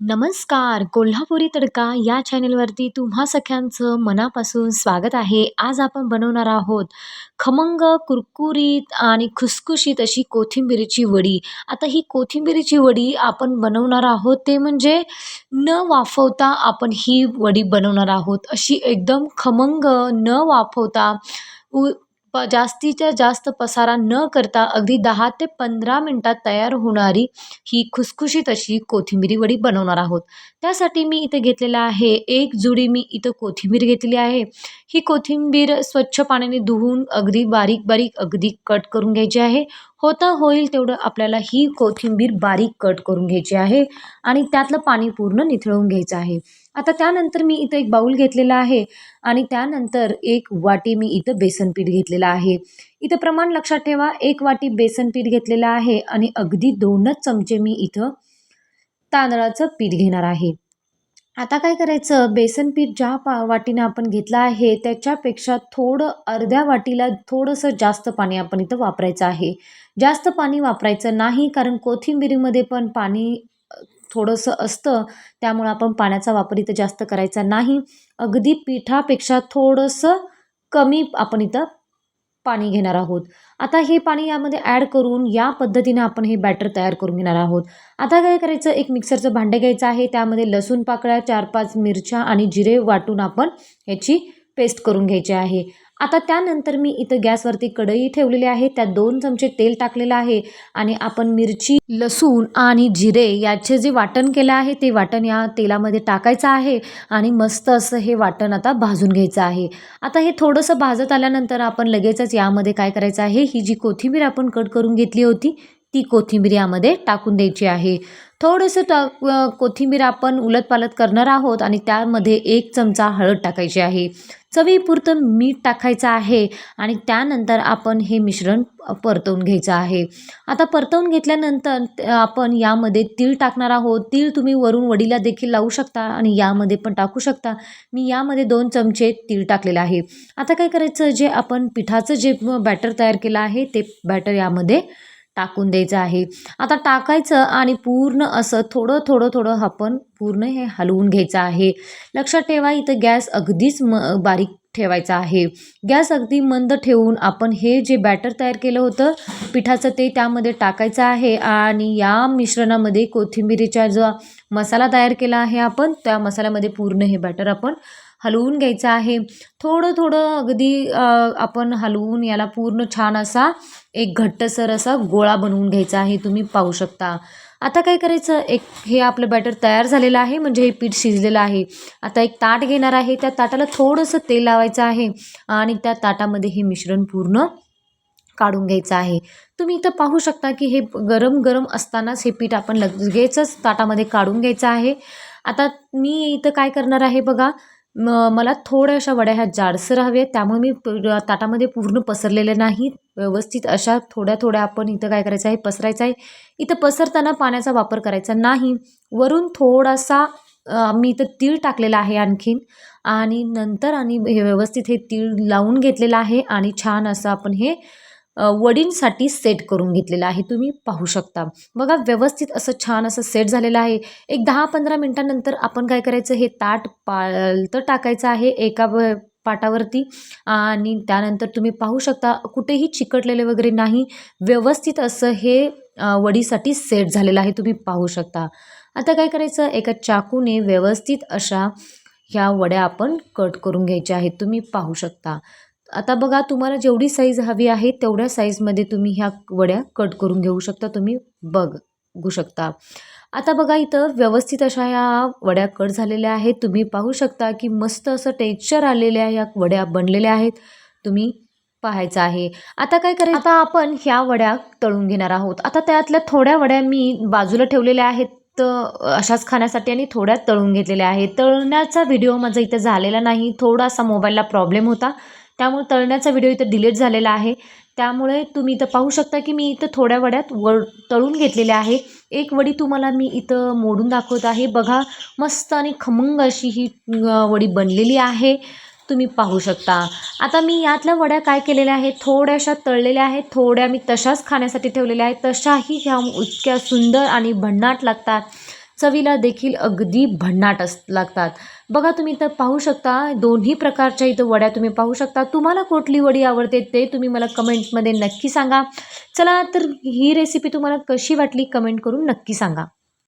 नमस्कार कोल्हापुरी तडका या चॅनेलवरती तुम्हा सख्यांचं मनापासून स्वागत आहे. आज आपण बनवणार आहोत खमंग कुरकुरीत आणि खुसखुशीत अशी कोथिंबिरीची वडी. आता ही कोथिंबिरीची वडी आपण बनवणार आहोत ते म्हणजे न वाफवता आपण ही वडी बनवणार आहोत. अशी एकदम खमंग न वाफवता उ प जास्तीच्या जास्त पसारा न करता अगदी दहा ते पंधरा मिनटात तयार होणारी ही खुसखुशीत अशी कोथिंबिरी वडी बनवणार आहोत. त्यासाठी मी इथे घेतलेला आहे एक जुडी मी इथं कोथिंबीर घेतलेली आहे. ही कोथिंबीर स्वच्छ पाण्याने धुवून अगदी बारीक बारीक अगदी कट करून घ्यायची आहे. होता होईल तेवढं आपल्याला ही कोथिंबीर बारीक कट करून घ्यायची आहे आणि त्यातलं पाणी पूर्ण निथळून घ्यायचं आहे. आता त्यानंतर मी इथं एक बाऊल घेतलेला आहे आणि त्यानंतर एक वाटी मी इथं बेसन पीठ घेतलेलं आहे. इथं प्रमाण लक्षात ठेवा एक वाटी बेसन पीठ घेतलेलं आहे आणि अगदी दोनच चमचे मी इथं तांदळाचं पीठ घेणार आहे. आता काय करायचं? बेसन पीठ ज्या पा वाटीनं आपण घेतलं आहे त्याच्यापेक्षा थोडं अर्ध्या वाटीला थोडंसं जास्त पाणी आपण इथं वापरायचं आहे. जास्त पाणी वापरायचं नाही कारण कोथिंबिरीमध्ये पण पाणी थोडंसं असतं. त्यामुळं आपण पाण्याचा वापर इथं जास्त करायचा नाही. अगदी पिठापेक्षा थोडंसं कमी आपण इथं पाणी घेणार आहोत. आता हे पाणी यामध्ये ॲड करून या पद्धतीने आपण हे बॅटर तयार करून घेणार आहोत. आता काय करायचं? एक मिक्सरचं भांडं घ्यायचं आहे. त्यामध्ये लसूण पाकळ्या चार पाच मिरच्या आणि जिरे वाटून आपण ह्याची पेस्ट करून घ्यायची आहे. आता त्यानंतर मी इथं गॅसवरती कढई ठेवलेली आहे. त्यात दोन चमचे तेल टाकलेलं आहे आणि आपण मिरची लसूण आणि जिरे याचे जे वाटण केलं आहे ते वाटण या तेलामध्ये टाकायचं आहे आणि मस्त असं हे वाटण आता भाजून घ्यायचं आहे. आता हे थोडंसं भाजत आल्यानंतर आपण लगेचच यामध्ये काय करायचं आहे? ही जी कोथिंबीर आपण कट करून घेतली होती ती कोथिंबीर यामध्ये टाकून द्यायची आहे. थोडंसं टा कोथिंबीर आपण उलटपालट करणार आहोत आणि त्यामध्ये एक चमचा हळद टाकायची आहे. चवीपुरतं मीठ टाकायचं आहे आणि त्यानंतर आपण हे मिश्रण परतवून घ्यायचं आहे. आता परतवून घेतल्यानंतर आपण यामध्ये तीळ टाकणार आहोत. तीळ तुम्ही वरून वडीला देखील लावू शकता आणि यामध्ये पण टाकू शकता. मी यामध्ये दोन चमचे तीळ टाकलेलं आहे. आता काय करायचं? जे आपण पिठाचं जे बॅटर तयार केलं आहे ते बॅटर यामध्ये टाकून द्यायचं आहे. आता टाकायचं आणि पूर्ण असं थोडं थोडं थोडं आपण पूर्ण हे हलवून घ्यायचं आहे. लक्षात ठेवा इथं गॅस अगदीच म बारीक ठेवायचा आहे. गॅस अगदी मंद ठेवून आपण हे जे बॅटर तयार केलं होतं पिठाचं ते त्यामध्ये टाकायचं आहे आणि या मिश्रणामध्ये कोथिंबिरीचा जो मसाला तयार केला आहे आपण त्या मसाल्यामध्ये पूर्ण हे बॅटर आपण हलवून घ्यायचं आहे. थोडं थोडं अगदी आपण हलवून याला पूर्ण छान असा एक घट्टसर असा गोळा बनवून घ्यायचा आहे. तुम्ही पाहू शकता. आता काय करायचं? एक हे आपलं बॅटर तयार झालेलं आहे. म्हणजे हे पीठ शिजलेलं आहे. आता एक ताट घेणार आहे. त्या ताटाला थोडंसं तेल लावायचं आहे आणि त्या ताटामध्ये हे मिश्रण पूर्ण काढून घ्यायचं आहे. तुम्ही इथं पाहू शकता की हे गरम गरम असतानाच हे पीठ आपण लगेचच ताटामध्ये काढून घ्यायचं आहे. आता मी इथं काय करणार आहे बघा? म मला थोड्याशा वड्या ह्या जाडसर हव्या त्यामुळे मी ताटामध्ये पूर्ण पसरलेल्या नाहीत. व्यवस्थित अशा थोड्या थोड्या आपण इथं काय करायचं आहे पसरायचं आहे. इथं पसरताना पाण्याचा वापर करायचा नाही. वरून थोडासा मी इथं तीळ टाकलेला आहे आणखीन. आणि नंतर आणि हे व्यवस्थित हे तीळ लावून घेतलेलं आहे. आणि छान असं आपण हे वडींसाठी सेट करून घेतलेलं आहे. तुम्ही पाहू शकता. बघा व्यवस्थित असं छान असं सेट झालेलं आहे. एक दहा पंधरा मिनटानंतर आपण काय करायचं? हे ताट पालतं टाकायचं आहे एका पाटावरती. आणि त्यानंतर तुम्ही पाहू शकता कुठेही चिकटलेले वगैरे नाही. व्यवस्थित असं हे वडीसाठी सेट झालेलं आहे. तुम्ही पाहू शकता. आता काय करायचं? एका चाकूने व्यवस्थित अशा ह्या वड्या आपण कट करून घ्यायच्या आहेत. तुम्ही पाहू शकता. आता बघा तुम्हाला जेवढी साईज हवी आहे तेवढ्या साईजमध्ये तुम्ही ह्या वड्या कट करून घेऊ शकता. तुम्ही बघू शकता. आता बघा इथं व्यवस्थित अशा ह्या वड्या कट झालेल्या आहेत. तुम्ही पाहू शकता की मस्त असं टेक्स्चर आलेल्या ह्या वड्या बनलेल्या आहेत. तुम्ही पाहायचं आहे. आता काय करायचं? आता आपण ह्या वड्या तळून घेणार आहोत. आता त्यातल्या थोड्या वड्या मी बाजूला ठेवलेल्या आहेत अशाच खाण्यासाठी आणि थोड्या तळून घेतलेल्या आहेत. तळण्याचा व्हिडिओ माझा इथं झालेला नाही. थोडासा मोबाईलला प्रॉब्लेम होता. त्यामुळे तळण्याचा व्हिडिओ इथं डिलीट झालेला आहे. त्यामुळे तुम्ही इथं पाहू शकता की मी इथं थोड्या वड्यात व तळून घेतलेले आहे. एक वडी तुम्हाला मी इथं मोडून दाखवत आहे. बघा मस्त आणि खमंग अशी ही वडी बनलेली आहे. तुम्ही पाहू शकता. आता मी यातल्या वड्या काय केलेल्या आहेत? थोड्याशा तळलेल्या आहेत. थोड्या मी तशाच खाण्यासाठी ठेवलेल्या आहेत. तशाही ह्या इतक्या सुंदर आणि भन्नाट लागतात. चवीला देखील अगदी भन्नाट अस लागतात. बघा तुम्ही तर पाहू शकता दोन्ही प्रकारच्या इथं वड्या तुम्ही पाहू शकता. तुम्हाला कुठली वडी आवडते ते तुम्ही मला कमेंटमध्ये नक्की सांगा. चला तर ही रेसिपी तुम्हाला कशी वाटली कमेंट करून नक्की सांगा.